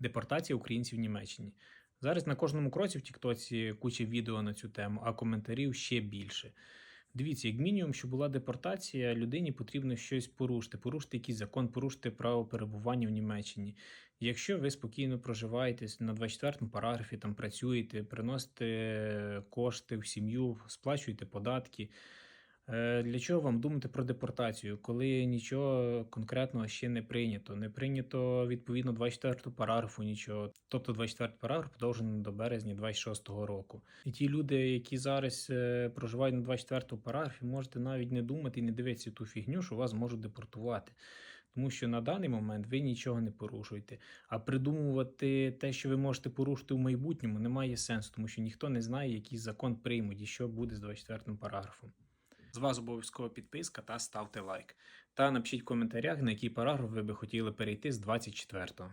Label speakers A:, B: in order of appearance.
A: депортація українців в Німеччині. Зараз на кожному кроці в Тіктоці куча відео на цю тему, а коментарів ще більше. Дивіться, як мінімум, що була депортація, людині потрібно щось порушити, порушити якийсь закон, порушити право перебування в Німеччині. Якщо ви спокійно проживаєте на 24 параграфі, там працюєте, приносите кошти в сім'ю, сплачуєте податки. Е, Для чого вам думати про депортацію, коли нічого конкретного ще не прийнято? Не прийнято відповідно 24 параграфу нічого. Тобто 24 параграф подовжений до березня 26-го року. І ті люди, які зараз е, проживають на 24 параграфі, можете навіть не думати і не дивитися ту фігню, що вас можуть депортувати. Тому що на даний момент ви нічого не порушуєте. А придумувати те, що ви можете порушити в майбутньому, немає сенсу, тому що ніхто не знає, який закон приймуть і що буде з 24 параграфом. З вас обов'язково підписка та ставте лайк. Та напишіть в коментарях, на який параграф ви би хотіли перейти з 24-го.